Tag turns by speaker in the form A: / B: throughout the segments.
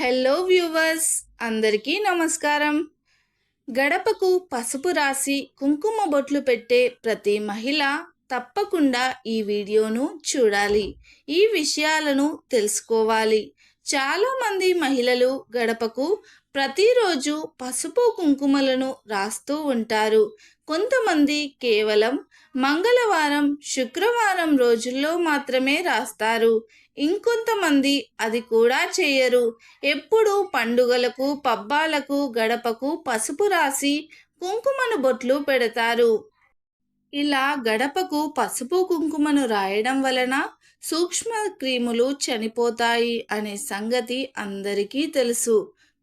A: Hello viewers అందరికీ నమస్కారం. గడపకు పసుపు రాసి కుంకుమ బొట్లు పెట్టే ప్రతి మహిళ తప్పకుండా ఈ వీడియోను చూడాలి. ఈ విషయాలను తెలుసుకోవాలి. చాలామంది మహిళలు గడపకు ప్రతిరోజు పసుపు కుంకుమలను రాస్తూ ఉంటారు. కొంతమంది కేవలం మంగళవారం శుక్రవారం రోజుల్లో మాత్రమే రాస్తారు. ఇంకొంతమంది అది కూడా చేయరు. ఎప్పుడు పండుగలకు పబ్బాలకు గడపకు పసుపు రాసి కుంకుమను బొట్లు పెడతారు. ఇలా గడపకు పసుపు కుంకుమను రాయడం వలన సూక్ష్మ క్రిములు చనిపోతాయి అనే సంగతి అందరికీ తెలుసు.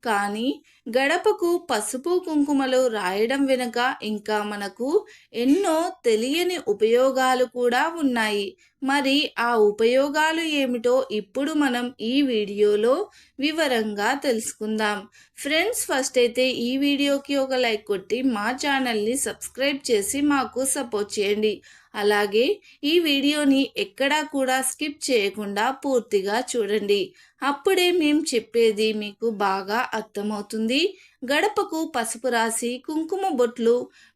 A: కానీ గడపకు పసుపు కుంకుమలు రాయడం వెనుక ఇంకా మనకు ఎన్నో తెలియని ఉపయోగాలు కూడా ఉన్నాయి. మరి ఆ ఉపయోగాలు ఏమిటో ఇప్పుడు మనం ఈ వీడియోలో వివరంగా తెలుసుకుందాం. ఫ్రెండ్స్ ఫస్ట్ అయితే ఈ వీడియోకి ఒక లైక్ కొట్టి మా ఛానల్ని సబ్స్క్రైబ్ చేసి మాకు సపోర్ట్ చేయండి. అలాగే ఈ వీడియోని ఎక్కడా కూడా స్కిప్ చేయకుండా పూర్తిగా చూడండి. అప్పుడే మేము చెప్పేది మీకు బాగా అర్థమవుతుంది. గడపకు పసుపు రాసి కుంకుమ బొట్లు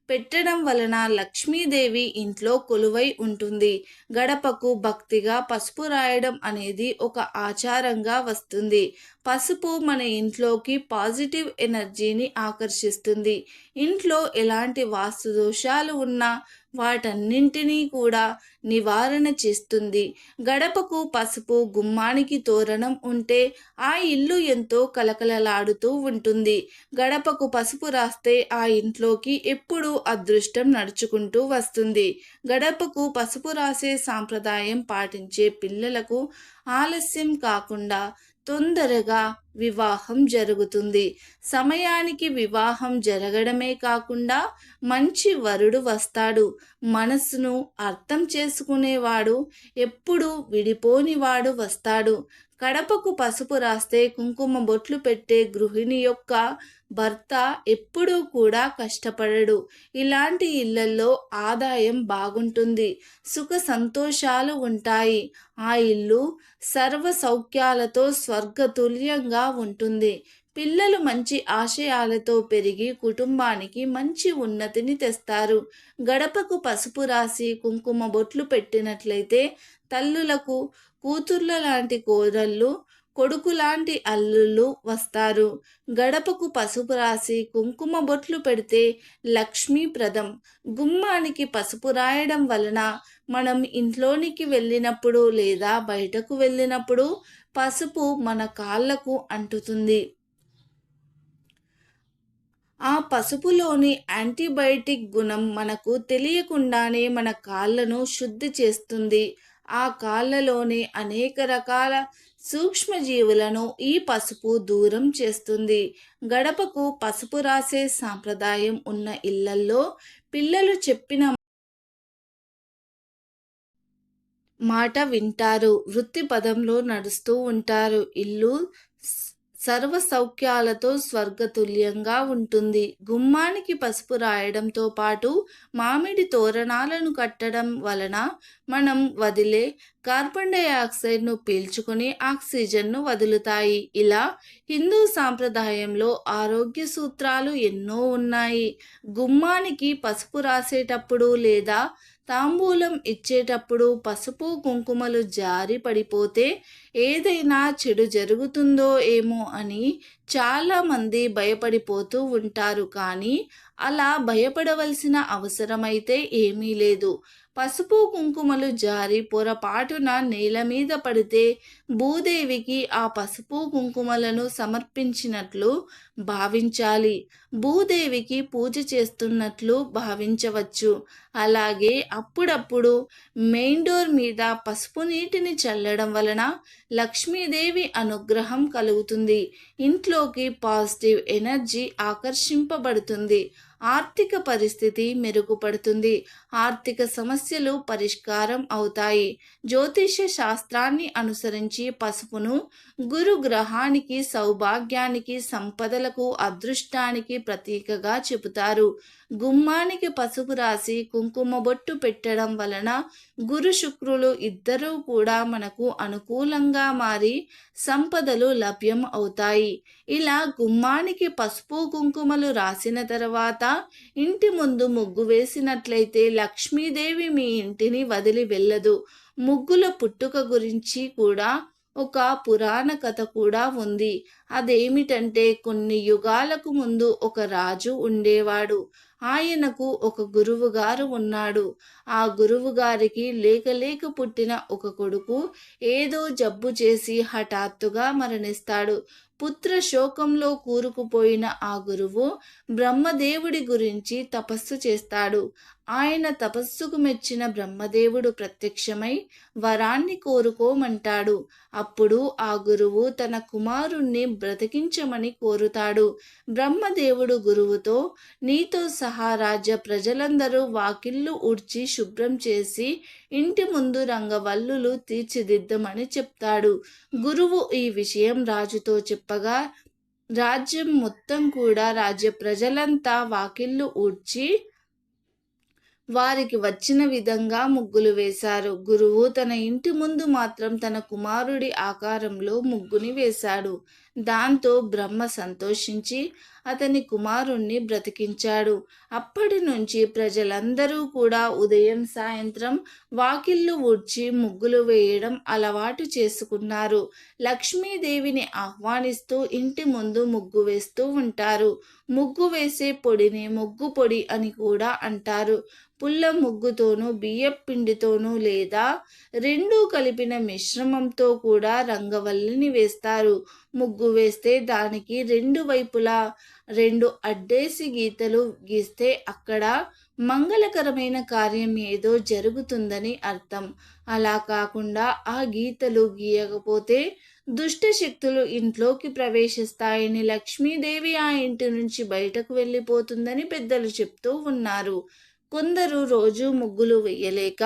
A: పెట్టడం వలన లక్ష్మీదేవి ఇంట్లో కొలువై ఉంటుంది. గడపకు భక్తిగా పసుపు రాయడం అనేది ఒక ఆచారంగా వస్తుంది. పసుపు మన ఇంట్లోకి పాజిటివ్ ఎనర్జీని ఆకర్షిస్తుంది. ఇంట్లో ఎలాంటి వాస్తు దోషాలు ఉన్నా వాటన్నింటినీ కూడా నివారణ చేస్తుంది. గడపకు పసుపు గుమ్మానికి తోరణం ఉంటే ఆ ఇల్లు ఎంతో కలకలలాడుతూ ఉంటుంది. గడపకు పసుపు రాస్తే ఆ ఇంట్లోకి ఎప్పుడూ అదృష్టం నడుచుకుంటూ వస్తుంది. గడపకు పసుపు రాసే సాంప్రదాయం పాటించే పిల్లలకు ఆలస్యం కాకుండా తొందరగా వివాహం జరుగుతుంది. సమయానికి వివాహం జరగడమే కాకుండా మంచి వరుడు వస్తాడు. మనస్సును అర్థం చేసుకునేవాడు ఎప్పుడు విడిపోనివాడు వస్తాడు. కడపకు పసుపు రాస్తే కుంకుమ బొట్లు పెట్టే గృహిణి యొక్క భర్త ఎప్పుడూ కూడా కష్టపడడు. ఇలాంటి ఇళ్ళలో ఆదాయం బాగుంటుంది. సుఖ సంతోషాలు ఉంటాయి. ఆ ఇల్లు సర్వ సౌఖ్యాలతో స్వర్గతుల్యంగా ఉంటుంది. పిల్లలు మంచి ఆశయాలతో పెరిగి కుటుంబానికి మంచి ఉన్నతిని తెస్తారు. గడపకు పసుపు రాసి కుంకుమ బొట్లు పెట్టినట్లయితే తల్లులకు కూతుర్ల లాంటి కోడళ్ళు కొడుకు లాంటి అల్లుళ్ళు వస్తారు. గడపకు పసుపు రాసి కుంకుమ బొట్లు పెడితే లక్ష్మీప్రదం గుమ్మానికి పసుపు రాయడం వలన మనం ఇంట్లోనికి వెళ్ళినప్పుడు లేదా బయటకు వెళ్ళినప్పుడు పసుపు మన కాళ్ళకు అంటుతుంది. ఆ పసుపులోని యాంటీబయాటిక్ గుణం మనకు తెలియకుండానే మన కాళ్ళను శుద్ధి చేస్తుంది. ఆ కాళ్ళలోనే అనేక రకాల సూక్ష్మజీవులను ఈ పసుపు దూరం చేస్తుంది. గడపకు పసుపు రాసే సాంప్రదాయం ఉన్న ఇళ్ళల్లో పిల్లలు చెప్పిన మాట వింటారు. వృత్తి పదంలో నడుస్తూ ఉంటారు. ఇల్లు సర్వ సౌఖ్యాలతో స్వర్గతుల్యంగా ఉంటుంది. గుమ్మానికి పసుపు రాయడంతో పాటు మామిడి తోరణాలను కట్టడం వలన మనం వదిలే కార్బన్ డైఆక్సైడ్ను పీల్చుకుని ఆక్సిజన్ను వదులుతాయి. ఇలా హిందూ సాంప్రదాయంలో ఆరోగ్య సూత్రాలు ఎన్నో ఉన్నాయి. గుమ్మానికి పసుపు రాసేటప్పుడు లేదా తాంబూలం ఇచ్చేటప్పుడు పసుపు కుంకుమలు జారి పడిపోతే ఏదైనా చెడు జరుగుతుందో ఏమో అని చాలామంది భయపడిపోతూ ఉంటారు. కానీ అలా భయపడవలసిన అవసరమైతే ఏమీ లేదు. పసుపు కుంకుమలు జారి పొరపాటున నేల మీద పడితే భూదేవికి ఆ పసుపు కుంకుమలను సమర్పించినట్లు భావించాలి. భూదేవికి పూజ చేస్తున్నట్లు భావించవచ్చు. అలాగే అప్పుడప్పుడు మెయిన్ డోర్ మీద పసుపు నీటిని చల్లడం వలన లక్ష్మీదేవి అనుగ్రహం కలుగుతుంది. ఇంట్లోకి పాజిటివ్ ఎనర్జీ ఆకర్షింపబడుతుంది. ఆర్థిక పరిస్థితి మెరుగుపడుతుంది. ఆర్థిక సమస్యలు పరిష్కారం అవుతాయి. జ్యోతిష శాస్త్రాన్ని అనుసరించి పసుపును గురు గ్రహానికి సౌభాగ్యానికి సంపదలకు అదృష్టానికి ప్రతీకగా చెబుతారు. గుమ్మానికి పసుపు రాసి కుంకుమ బొట్టు పెట్టడం వలన గురు శుక్రులు ఇద్దరూ కూడా మనకు అనుకూలంగా మారి సంపదలు లభ్యం అవుతాయి. ఇలా గుమ్మానికి పసుపు కుంకుమలు రాసిన తర్వాత ఇంటి ముందు ముగ్గు వేసినట్లయితే లక్ష్మీదేవి మీ ఇంటిని వదిలి వెళ్ళదు. ముగ్గుల పుట్టుక గురించి కూడా ఒక పురాణ కథ కూడా ఉంది. అదేమిటంటే కొన్ని యుగాలకు ముందు ఒక రాజు ఉండేవాడు. ఆయనకు ఒక గురువుగారు ఉన్నాడు. ఆ గురువుగారికి లేకలేక పుట్టిన ఒక కొడుకు ఏదో జబ్బు చేసి హఠాత్తుగా మరణిస్తాడు. పుత్ర శోకంలో కూరుకుపోయిన ఆ గురువు బ్రహ్మదేవుడి గురించి తపస్సు చేస్తాడు. ఆయన తపస్సుకు మెచ్చిన బ్రహ్మదేవుడు ప్రత్యక్షమై వరాన్ని కోరుకోమంటాడు. అప్పుడు ఆ గురువు తన కుమారుణ్ణి బ్రతికించమని కోరుతాడు. బ్రహ్మదేవుడు గురువుతో నీతో సహా రాజ్య ప్రజలందరూ వాకిళ్ళు ఊడ్చి శుభ్రం చేసి ఇంటి ముందు రంగవల్లులు తీర్చిదిద్దమని చెప్తాడు. గురువు ఈ విషయం రాజుతో చెప్పగా రాజ్యం మొత్తం కూడా రాజ్య ప్రజలంతా వాకిళ్ళు ఊడ్చి వారికి వచ్చిన విధంగా ముగ్గులు వేశారు. గురువు తన ఇంటి ముందు మాత్రం తన కుమారుడి ఆకారంలో ముగ్గుని వేశాడు. దాంతో బ్రహ్మ సంతోషించి అతని కుమారుణ్ణి బ్రతికించాడు. అప్పటి నుంచి ప్రజలందరూ కూడా ఉదయం సాయంత్రం వాకిళ్ళు ఊడ్చి ముగ్గులు వేయడం అలవాటు చేసుకున్నారు. లక్ష్మీదేవిని ఆహ్వానిస్తూ ఇంటి ముందు ముగ్గు వేస్తూ ఉంటారు. ముగ్గు వేసే పొడిని ముగ్గు పొడి అని కూడా అంటారు. పుల్ల ముగ్గుతోనూ బియ్యం పిండితోనూ లేదా రెండూ కలిపిన మిశ్రమంతో కూడా రంగవల్లిని వేస్తారు. ముగ్గు వేస్తే దానికి రెండు వైపులా రెండు అడ్డేసి గీతలు గీస్తే అక్కడ మంగళకరమైన కార్యం ఏదో జరుగుతుందని అర్థం. అలా కాకుండా ఆ గీతలు గీయకపోతే దుష్ట శక్తులు ఇంట్లోకి ప్రవేశిస్తాయని లక్ష్మీదేవి ఆ ఇంటి నుంచి బయటకు వెళ్ళిపోతుందని పెద్దలు చెప్తూ ఉన్నారు. కొందరు రోజు ముగ్గులు వేయలేక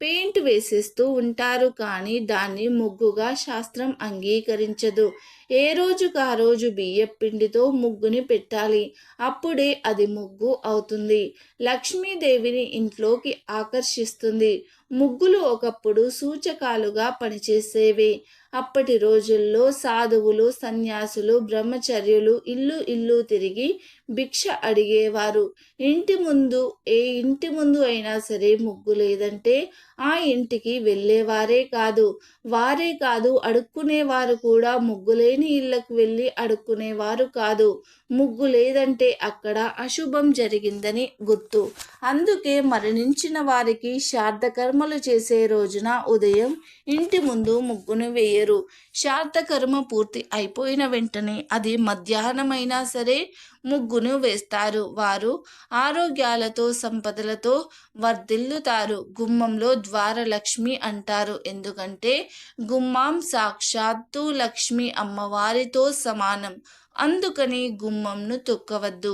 A: పెయింట్ వేసేస్తూ ఉంటారు కానీ దాన్ని ముగ్గుగా శాస్త్రం అంగీకరించదు. ఏ రోజుకు ఆ రోజు బియ్యం పిండితో ముగ్గుని పెట్టాలి? అప్పుడే అది ముగ్గు అవుతుంది. లక్ష్మీదేవిని ఇంట్లోకి ఆకర్షిస్తుంది. ముగ్గులు ఒకప్పుడు సూచకాలుగా పనిచేసేవి. అప్పటి రోజుల్లో సాధువులు సన్యాసులు బ్రహ్మచర్యులు ఇల్లు ఇల్లు తిరిగి భిక్ష అడిగేవారు. ఇంటి ముందు ఏ ఇంటి ముందు అయినా సరే ముగ్గు లేదంటే ఆ ఇంటికి వెళ్ళేవారే కాదు. వారే కాదు అడుక్కునేవారు కూడా ముగ్గు లేని ఇళ్ళకు వెళ్ళి అడుక్కునేవారు కాదు. ముగ్గు లేదంటే అక్కడ అశుభం జరిగిందని గుర్తు. అందుకే మరణించిన వారికి శ్రాద్ధకర్మలు చేసే రోజున ఉదయం ఇంటి ముందు ముగ్గును వేయరు. శార్థకర్మ పూర్తి అయిపోయిన వెంటనే అది మధ్యాహ్నమైనా సరే ముగ్గును వేస్తారు. వారు ఆరోగ్యాలతో సంపదలతో వర్ధిల్లుతారు. గుమ్మంలో ద్వారలక్ష్మి అంటారు. ఎందుకంటే గుమ్మం సాక్షాత్తు లక్ష్మి అమ్మవారితో సమానం. అందుకని గుమ్మంను తొక్కవద్దు.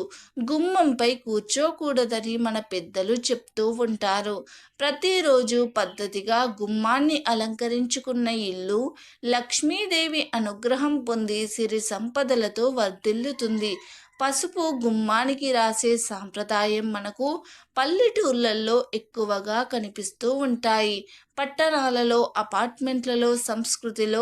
A: గుమ్మంపై కూర్చోకూడదని మన పెద్దలు చెప్తూ ఉంటారు. ప్రతిరోజు పద్ధతిగా గుమ్మాన్ని అలంకరించుకున్న ఇల్లు లక్ష్మీదేవి అనుగ్రహం పొంది సిరి సంపదలతో వర్ధిల్లుతుంది. పసుపు గుమ్మానికి రాసే సాంప్రదాయం మనకు పల్లెటూర్లలో ఎక్కువగా కనిపిస్తూ ఉంటాయి. పట్టణాలలో అపార్ట్మెంట్లలో సంస్కృతిలో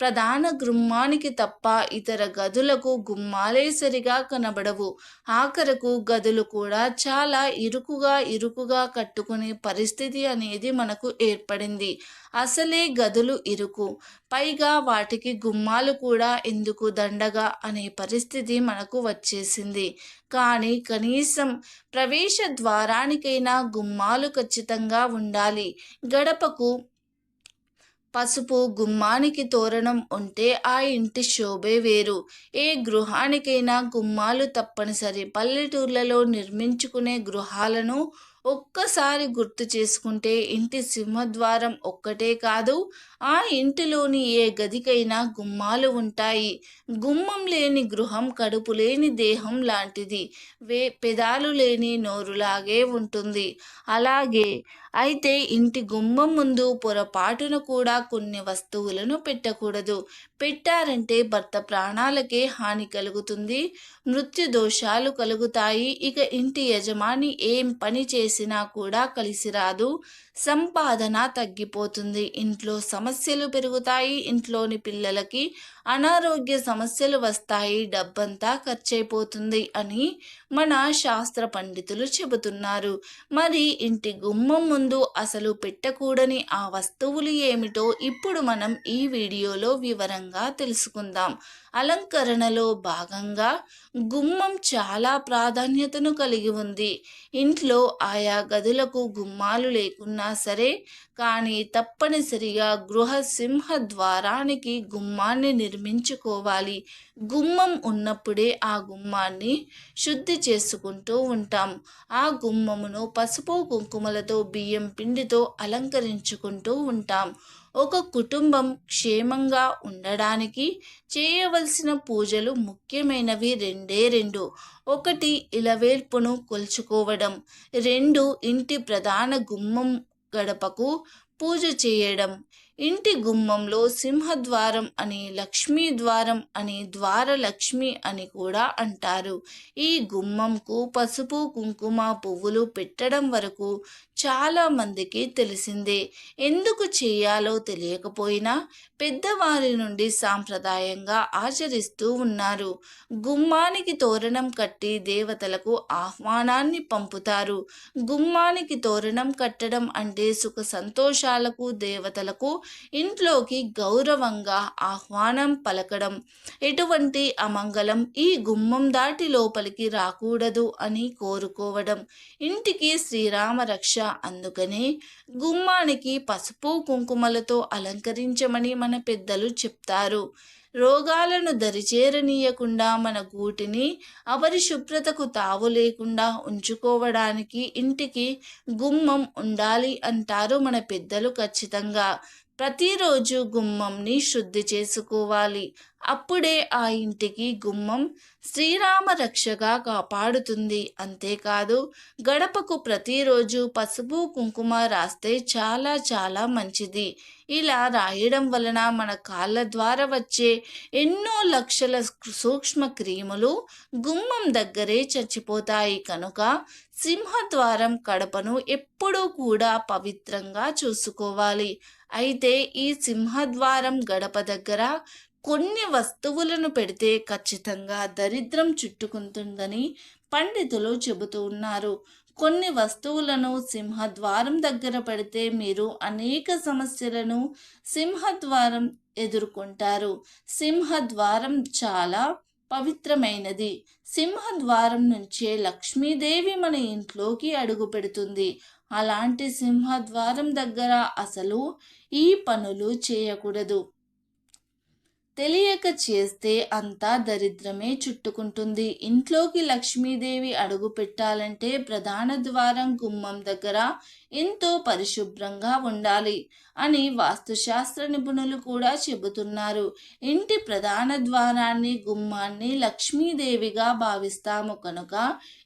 A: ప్రధాన గుమ్మానికి తప్ప ఇతర గదులకు గుమ్మాలే సరిగా కనబడవు. ఆఖరకు గదులు కూడా చాలా ఇరుకుగా ఇరుకుగా కట్టుకునే పరిస్థితి అనేది మనకు ఏర్పడింది. అసలే గదులు ఇరుకు. పైగా వాటికి గుమ్మాలు కూడా ఎందుకు దండగా అనే పరిస్థితి మనకు వచ్చేసింది. కానీ కనీసం ప్రవేశ ద్వారానికైనా గుమ్మాలు ఖచ్చితంగా ఉండాలి. గడపకు పసుపు గుమ్మానికి తోరణం ఉంటే ఆ ఇంటి శోభే వేరు. ఏ గృహానికైనా గుమ్మాలు తప్పనిసరి. పల్లెటూర్లలో నిర్మించుకునే గృహాలను ఒక్కసారి గుర్తు చేసుకుంటే ఇంటి సింహద్వారం ఒక్కటే కాదు ఆ ఇంటిలోని ఏ గదికైనా గుమ్మాలు ఉంటాయి. గుమ్మం లేని గృహం కడుపు లేని దేహం లాంటిది. వే పెదాలు లేని నోరులాగే ఉంటుంది. అలాగే అయితే ఇంటి గుమ్మం ముందు పొరపాటున కూడా కొన్ని వస్తువులను పెట్టకూడదు. పెట్టారంటే భర్త ప్రాణాలకే హాని కలుగుతుంది. మృత్యు దోషాలు కలుగుతాయి. ఇక ఇంటి యజమాని ఏం పని చేసినా కూడా కలిసి రాదు సంపాదన తగ్గిపోతుంది. ఇంట్లో సమస్యలు పెరుగుతాయి ఇంట్లోని పిల్లలకి. అనారోగ్య సమస్యలు వస్తాయి డబ్బంతా ఖర్చయిపోతుంది అని మన శాస్త్ర పండితులు చెబుతున్నారు. మరి ఇంటి గుమ్మం ముందు అసలు పెట్టకూడని ఆ వస్తువులు ఏమిటో ఇప్పుడు మనం ఈ వీడియోలో వివరంగా తెలుసుకుందాం. అలంకరణలో భాగంగా గుమ్మం చాలా ప్రాధాన్యతను కలిగి ఉంది. ఇంట్లో ఆయా గదులకు గుమ్మాలు లేకున్నా సరే కానీ తప్పనిసరిగా గృహ సింహ ద్వారానికి గుమ్మాన్ని నిర్మించుకోవాలి. గుమ్మం ఉన్నప్పుడే ఆ గుమ్మాన్ని శుద్ధి చేసుకుంటూ ఉంటాం. ఆ గుమ్మమును పసుపు కుంకుమలతో బియ్యం పిండితో అలంకరించుకుంటూ ఉంటాం. ఒక కుటుంబం క్షేమంగా ఉండడానికి చేయవలసిన పూజలు ముఖ్యమైనవి రెండే రెండు. ఒకటి ఇలవేల్పును కొలుచుకోవడం. రెండు ఇంటి ప్రధాన గుమ్మం గడపకు పూజ చేయడం. ఇంటి గుమ్మంలో సింహద్వారం అని లక్ష్మీ ద్వారం అని ద్వారలక్ష్మి అని కూడా అంటారు. ఈ గుమ్మంకు పసుపు కుంకుమ పువ్వులు పెట్టడం వరకు చాలా మందికి తెలిసిందే. ఎందుకు చేయాలో తెలియకపోయినా పెద్దవారి నుండి సాంప్రదాయంగా ఆచరిస్తూ ఉన్నారు. గుమ్మానికి తోరణం కట్టి దేవతలకు ఆహ్వానాన్ని పంపుతారు. గుమ్మానికి తోరణం కట్టడం అంటే సుఖ సంతోషాలకు దేవతలకు ఇంట్లోకి గౌరవంగా ఆహ్వానం పలకడం. ఎటువంటి అమంగళం ఈ గుమ్మం దాటి లోపలికి రాకూడదు అని కోరుకోవడం. ఇంటికి శ్రీరామ రక్ష అందుకనే గుమ్మానికి పసుపు కుంకుమలతో అలంకరించమని మన పెద్దలు చెప్తారు. రోగాలను దరిచేరనీయకుండా మన గూటిని అపరిశుభ్రతకు తావు లేకుండా ఉంచుకోవడానికి ఇంటికి గుమ్మం ఉండాలి అంటారు మన పెద్దలు ఖచ్చితంగా. ప్రతిరోజు గుమ్మంని శుద్ధి చేసుకోవాలి. అప్పుడే ఆ ఇంటికి గుమ్మం శ్రీరామ రక్షగా కాపాడుతుంది. అంతేకాదు గడపకు ప్రతిరోజు పసుపు కుంకుమ రాస్తే చాలా చాలా మంచిది. ఇలా రాయడం వలన మన కాళ్ళ ద్వారా వచ్చే ఎన్నో లక్షల సూక్ష్మ క్రిములు గుమ్మం దగ్గరే చచ్చిపోతాయి. కనుక సింహద్వారం కడపను ఎప్పుడూ కూడా పవిత్రంగా చూసుకోవాలి. అయితే ఈ సింహద్వారం గడప దగ్గర కొన్ని వస్తువులను పెడితే ఖచ్చితంగా దరిద్రం చుట్టుకుంటుందని పండితులు చెబుతూ ఉన్నారు. కొన్ని వస్తువులను సింహద్వారం దగ్గర పెడితే మీరు అనేక సమస్యలను సింహద్వారం ఎదుర్కొంటారు. సింహద్వారం చాలా పవిత్రమైనది. సింహద్వారం నుంచే లక్ష్మీదేవి మన ఇంట్లోకి అడుగు పెడుతుంది. అలాంటి సింహద్వారం దగ్గర అసలు ఈ పనులు చేయకూడదు. తెలియక చేస్తే అంతా దరిద్రమే చుట్టుకుంటుంది. ఇంట్లోకి లక్ష్మీదేవి అడుగు పెట్టాలంటే ప్రధాన ద్వారం గుమ్మం దగ్గర ఎంతో పరిశుభ్రంగా ఉండాలి అని వాస్తుశాస్త్ర నిపుణులు కూడా చెబుతున్నారు. ఇంటి ప్రధాన ద్వారాన్ని గుమ్మాన్ని లక్ష్మీదేవిగా భావిస్తాము కనుక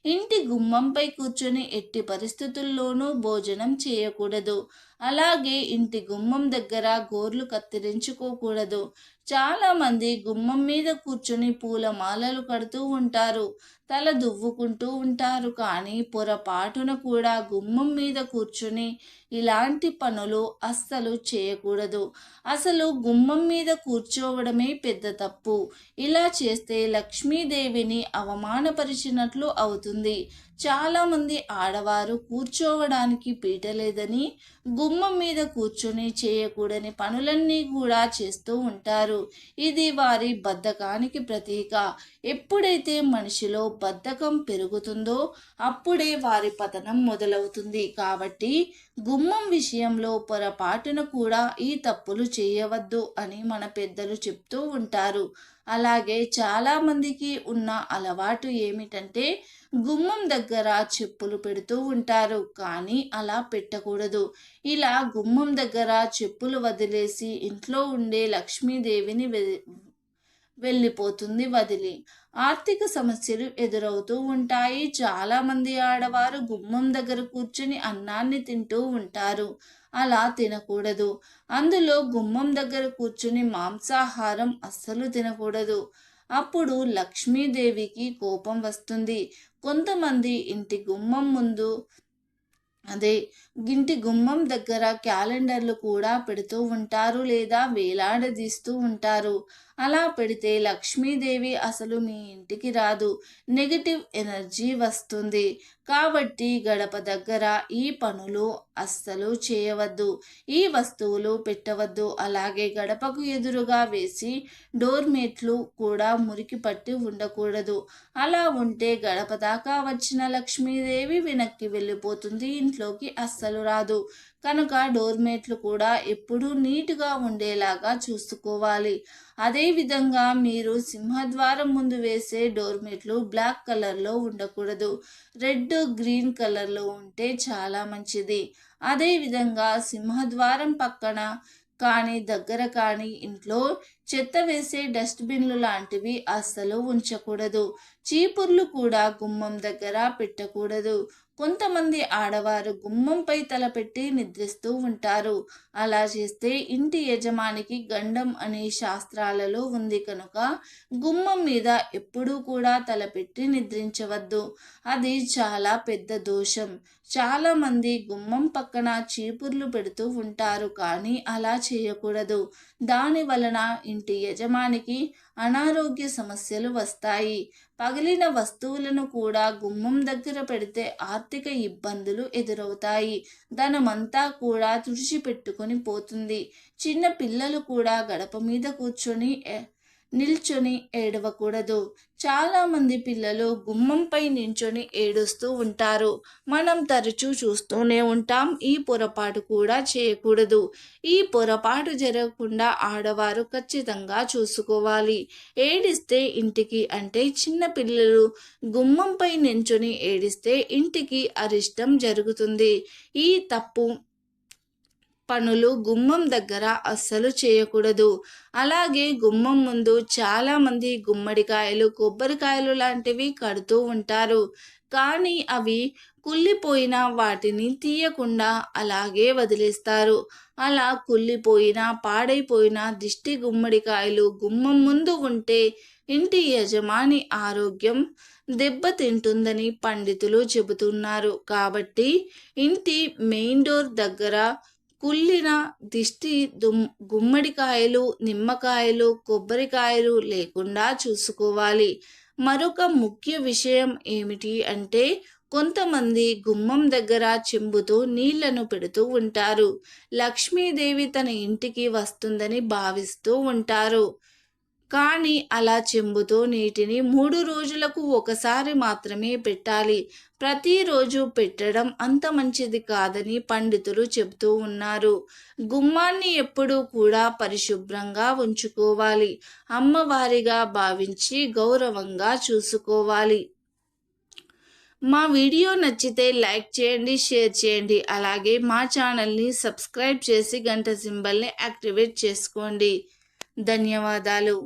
A: ఇంటి గుమ్మంపై కూర్చొని ఎట్టి పరిస్థితుల్లోనూ భోజనం చేయకూడదు. అలాగే ఇంటి గుమ్మం దగ్గర గోర్లు కత్తిరించుకోకూడదు. చాలామంది గుమ్మం మీద కూర్చొని పూల మాలలు కడుతూ ఉంటారు. తల దువ్వుకుంటూ ఉంటారు. కానీ పొరపాటున కూడా గుమ్మం మీద కూర్చుని ఇలాంటి పనులు అస్సలు చేయకూడదు. అసలు గుమ్మం మీద కూర్చోవడమే పెద్ద తప్పు. ఇలా చేస్తే లక్ష్మీదేవిని అవమానపరిచినట్లు అవుతుంది. చాలామంది ఆడవారు కూర్చోవడానికి పీటలేదని గుమ్మం మీద కూర్చొని చేయకూడని పనులన్నీ కూడా చేస్తూ ఉంటారు. ఇది వారి బద్ధకానికి ప్రతీక. ఎప్పుడైతే మనిషిలో బద్ధకం పెరుగుతుందో అప్పుడే వారి పతనం మొదలవుతుంది. కాబట్టి గుమ్మం విషయంలో పొరపాటున కూడా ఈ తప్పులు చేయవద్దు అని మన పెద్దలు చెప్తూ ఉంటారు. అలాగే చాలామందికి ఉన్న అలవాటు ఏమిటంటే గుమ్మం దగ్గర చెప్పులు పెడుతూ ఉంటారు. కానీ అలా పెట్టకూడదు. ఇలా గుమ్మం దగ్గర చెప్పులు వదిలేసి ఇంట్లో ఉండే లక్ష్మీదేవిని వెళ్ళిపోతుంది వదిలి. ఆర్థిక సమస్యలు ఎదురవుతూ ఉంటాయి. చాలా మంది ఆడవారు గుమ్మం దగ్గర కూర్చుని అన్నాన్ని తింటూ ఉంటారు. అలా తినకూడదు. అందులో గుమ్మం దగ్గర కూర్చుని మాంసాహారం అస్సలు తినకూడదు. అప్పుడు లక్ష్మీదేవికి కోపం వస్తుంది. కొంతమంది ఇంటి గుమ్మం ముందు అదే ఇంటి గుమ్మం దగ్గర క్యాలెండర్లు కూడా పెడుతూ ఉంటారు లేదా వేలాడదీస్తూ ఉంటారు. అలా పెడితే లక్ష్మీదేవి అసలు మీ ఇంటికి రాదు. నెగిటివ్ ఎనర్జీ వస్తుంది. కాబట్టి గడప దగ్గర ఈ పనులు అస్సలు చేయవద్దు. ఈ వస్తువులు పెట్టవద్దు. అలాగే గడపకు ఎదురుగా వేసి డోర్మేట్లు కూడా మురికి పట్టి ఉండకూడదు. అలా ఉంటే గడప దాకా వచ్చిన లక్ష్మీదేవి వెనక్కి వెళ్ళిపోతుంది. ఇంట్లోకి అస్సలు రాదు. కనుక డోర్మేట్లు కూడా ఎప్పుడూ నీట్గా ఉండేలాగా చూసుకోవాలి. అదేవిధంగా మీరు సింహద్వారం ముందు వేసే డోర్మేట్లు బ్లాక్ కలర్లో ఉండకూడదు. రెడ్ గ్రీన్ కలర్లో ఉంటే చాలా మంచిది. అదేవిధంగా సింహద్వారం పక్కన కానీ దగ్గర కానీ ఇంట్లో చెత్త వేసే డస్ట్బిన్లు లాంటివి అస్సలు ఉంచకూడదు. చీపుర్లు కూడా గుమ్మం దగ్గర పెట్టకూడదు. కొంతమంది ఆడవారు గుమ్మంపై తలపెట్టి నిద్రిస్తూ ఉంటారు. అలా చేస్తే ఇంటి యజమానికి గండం అనే శాస్త్రాలలో ఉంది కనుక గుమ్మం మీద ఎప్పుడూ కూడా తలపెట్టి నిద్రించవద్దు. అది చాలా పెద్ద దోషం. చాలామంది గుమ్మం పక్కన చీపుర్లు పెడుతూ ఉంటారు కానీ అలా చేయకూడదు. దాని వలన ఇంటి యజమానికి అనారోగ్య సమస్యలు వస్తాయి. పగిలిన వస్తువులను కూడా గుమ్మం దగ్గర పెడితే ఆర్థిక ఇబ్బందులు ఎదురవుతాయి. ధనమంతా కూడా తుడిచిపెట్టుకొని పోతుంది. చిన్న పిల్లలు కూడా గడప మీద కూర్చొని నిల్చొని ఏడవకూడదు. చాలామంది పిల్లలు గుమ్మంపై నించొని ఏడుస్తూ ఉంటారు. మనం తరచూ చూస్తూనే ఉంటాం. ఈ పొరపాటు కూడా చేయకూడదు. ఈ పొరపాటు జరగకుండా ఆడవారు ఖచ్చితంగా చూసుకోవాలి. ఏడిస్తే ఇంటికి అంటే చిన్న పిల్లలు గుమ్మంపై నించొని ఏడిస్తే ఇంటికి అరిష్టం జరుగుతుంది. ఈ తప్పు పనులు గుమ్మం దగ్గర అస్సలు చేయకూడదు. అలాగే గుమ్మం ముందు చాలామంది గుమ్మడికాయలు కొబ్బరికాయలు లాంటివి కడుతూ ఉంటారు. కానీ అవి కుళ్ళిపోయిన వాటిని తీయకుండా అలాగే వదిలేస్తారు. అలా కుళ్ళిపోయిన పాడైపోయిన దిష్టి గుమ్మడికాయలు గుమ్మం ముందు ఉంటే ఇంటి యజమాని ఆరోగ్యం దెబ్బతింటుందని పండితులు చెబుతున్నారు. కాబట్టి ఇంటి మెయిన్ డోర్ దగ్గర కుళ్ళిన దిష్టి దుమ్ గుమ్మడికాయలు నిమ్మకాయలు కొబ్బరికాయలు లేకుండా చూసుకోవాలి. మరొక ముఖ్య విషయం ఏమిటి అంటే కొంతమంది గుమ్మం దగ్గర చెంబుతో నీళ్ళను పెడుతూ ఉంటారు. లక్ష్మీదేవి తన ఇంటికి వస్తుందని భావిస్తూ ఉంటారు. కానీ అలా చెంబుతో నీటిని మూడు రోజులకు ఒకసారి మాత్రమే పెట్టాలి. ప్రతిరోజు పెట్టడం అంత మంచిది కాదని పండితులు చెబుతూ ఉన్నారు. గుమ్మాన్ని ఎప్పుడూ కూడా పరిశుభ్రంగా ఉంచుకోవాలి. అమ్మవారిగా భావించి గౌరవంగా చూసుకోవాలి. మా వీడియో నచ్చితే లైక్ చేయండి షేర్ చేయండి. అలాగే మా ఛానల్ని సబ్స్క్రైబ్ చేసి గంట సింబల్ని యాక్టివేట్ చేసుకోండి. ధన్యవాదాలు.